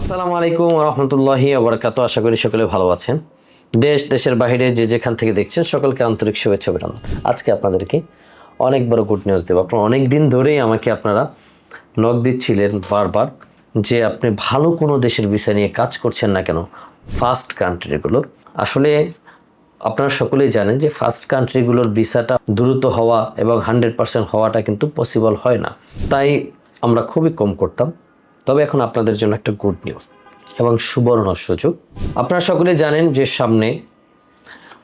আসসালামু আলাইকুম রহমতুল্লাহি আবরকাত আশা করি সকলে ভালো আছেন। দেশ, দেশের বাইরে যে যেখান থেকে দেখছেন, সকলকে আন্তরিক শুভেচ্ছা বিরানো আজকে আপনাদেরকে অনেক বড় গুড নিউজ দেবো। আপনারা অনেক দিন ধরেই আমাকে আপনারা নক দিচ্ছিলেন বারবার যে আপনি ভালো কোনো দেশের বিষয় নিয়ে কাজ করছেন না কেন? ফার্স্ট কান্ট্রিগুলোর আসলে আপনারা সকলেই জানেন যে ফার্স্ট কান্ট্রিগুলোর ভিসাটা দ্রুত হওয়া এবং হান্ড্রেড পার্সেন্ট হওয়াটা কিন্তু পসিবল হয় না। তাই আমরা খুবই কম করতাম। তবে এখন আপনাদের জন্য একটা গুড নিউজ এবং সুবর্ণ সুযোগ। আপনারা সকলে জানেন যে সামনে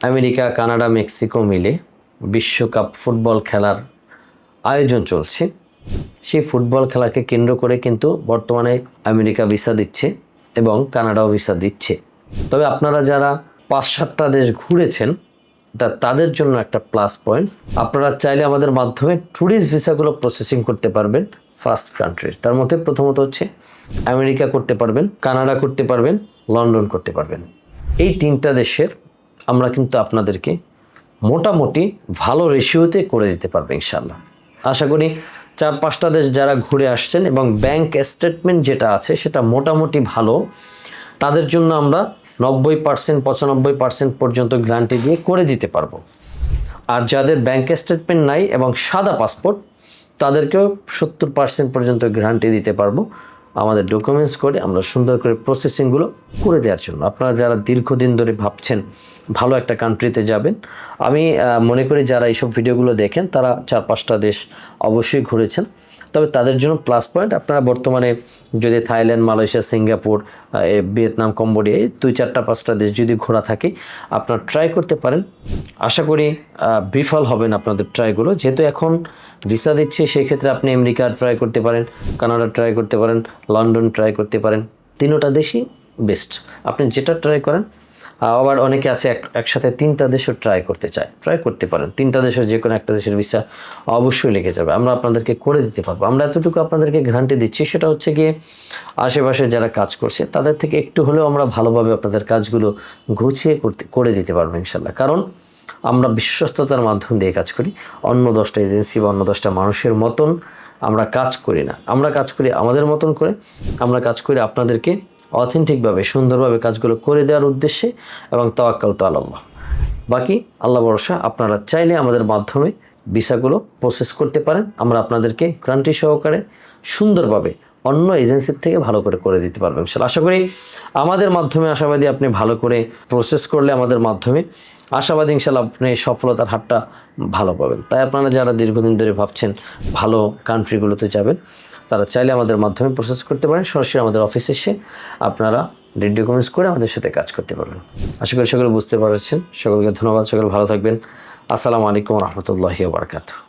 আমেরিকা, কানাডা, মেক্সিকো মিলে বিশ্বকাপ ফুটবল খেলার আয়োজন চলছে। সেই ফুটবল খেলাকে কেন্দ্র করে কিন্তু বর্তমানে আমেরিকা ভিসা দিচ্ছে এবং কানাডাও ভিসা দিচ্ছে। তবে আপনারা যারা পাঁচ সাতটা দেশ ঘুরেছেন, এটা তাদের জন্য একটা প্লাস পয়েন্ট আপনারা চাইলে আমাদের মাধ্যমে ট্যুরিস্ট ভিসাগুলো প্রসেসিং করতে পারবেন। ফার্স্ট কান্ট্রির তার মধ্যে প্রথমত হচ্ছে আমেরিকা করতে পারবেন, কানাডা করতে পারবেন, লন্ডন করতে পারবেন। এই তিনটা দেশের আমরা কিন্তু আপনাদেরকে মোটামুটি ভালো রেশিওতে করে দিতে পারবে ইনশাল্লাহ আশা করি চার পাঁচটা দেশ যারা ঘুরে আসছেন এবং ব্যাংক স্টেটমেন্ট যেটা আছে সেটা মোটামুটি ভালো, তাদের জন্য আমরা নব্বই পার্সেন্ট, পঁচানব্বই পার্সেন্ট পর্যন্ত গ্যারান্টি দিয়ে করে দিতে পারব। আর যাদের ব্যাংক স্টেটমেন্ট নাই এবং সাদা পাসপোর্ট তাদেরকেও সত্তর পার্সেন্ট পর্যন্ত গ্যারান্টি দিতে পারব। আমাদের ডকুমেন্টস করে আমরা সুন্দর করে প্রসেসিংগুলো করে দেওয়ার জন্য। আপনারা যারা দীর্ঘদিন ধরে ভাবছেন ভালো একটা কান্ট্রিতে যাবেন। আমি মনে করি যারা এইসব ভিডিওগুলো দেখেন, তারা চার পাঁচটা দেশ অবশ্যই ঘুরেছেন। তবে তাদের জন্য প্লাস পয়েন্ট আপনারা বর্তমানে যদি Thailand, Malaysia, Singapore Vietnam, Cambodia, এই দুই চারটা, পাঁচটা দেশ যদি ঘোরা থাকে, আপনারা ট্রাই করতে পারেন। আশা করি বিফল হবেন আপনাদের ট্রাইগুলো যেহেতু এখন ভিসা দিচ্ছে সেই ক্ষেত্রে আপনি আমেরিকা ট্রাই করতে পারেন, কানাডা ট্রাই করতে পারেন, লন্ডন ট্রাই করতে পারেন। তিনোটা দেশই বেস্ট আপনি যেটা ট্রাই করেন আবার অনেকে আছে এক একসাথে তিনটা দেশও ট্রাই করতে চায়। ট্রাই করতে পারেন। তিনটা দেশের যে কোনো একটা দেশের ভিসা অবশ্যই লেগে যাবে। আমরা আপনাদেরকে করে দিতে পারব। আমরা এতটুকু আপনাদেরকে গ্যারান্টি দিচ্ছি, সেটা হচ্ছে গিয়ে আশেপাশে যারা কাজ করছে, তাদের থেকে একটু হলেও আমরা ভালোভাবে আপনাদের কাজগুলো গুছিয়ে করতে, করে দিতে পারব ইনশাল্লাহ কারণ আমরা বিশ্বস্ততার মাধ্যম দিয়ে কাজ করি। অন্য দশটা এজেন্সি বা অন্য দশটা মানুষের মতন আমরা কাজ করি না। আমরা কাজ করি আমাদের মতন করে। আমরা কাজ করি আপনাদেরকে অথেন্টিকভাবে, সুন্দরভাবে কাজগুলো করে দেওয়ার উদ্দেশ্যে এবং তাওয়াক্কাল তো আল্লাহ। বাকি, আল্লাহ ভরসা, আপনারা চাইলে আমাদের মাধ্যমে ভিসাগুলো প্রসেস করতে পারেন। আমরা আপনাদেরকে গ্রান্টি সহকারে সুন্দরভাবে অন্য এজেন্সির থেকে ভালো করে করে দিতে পারবেন ইনশাল্লাহ আশা করি আমাদের মাধ্যমে আশাবাদী আপনি ভালো করে প্রসেস করলে আমাদের মাধ্যমে আশাবাদী ইনশাল্লাহ আপনি সফলতার হারটা ভালো পাবেন। তাই আপনারা যারা দীর্ঘদিন ধরে ভাবছেন ভালো কান্ট্রিগুলোতে যাবেন তারা চাইলে আমাদের মাধ্যমে প্রসেস করতে পারেন। সরাসরি আমাদের অফিসে এসে আপনারা রেড ডকুমেন্টস করে আমাদের সাথে কাজ করতে পারবেন। আশা করি সকলে বুঝতে পারছেন। সকলকে ধন্যবাদ। সকলে ভালো থাকবেন। আসসালামু আলাইকুম রহমতুল্লাহি বারকাতু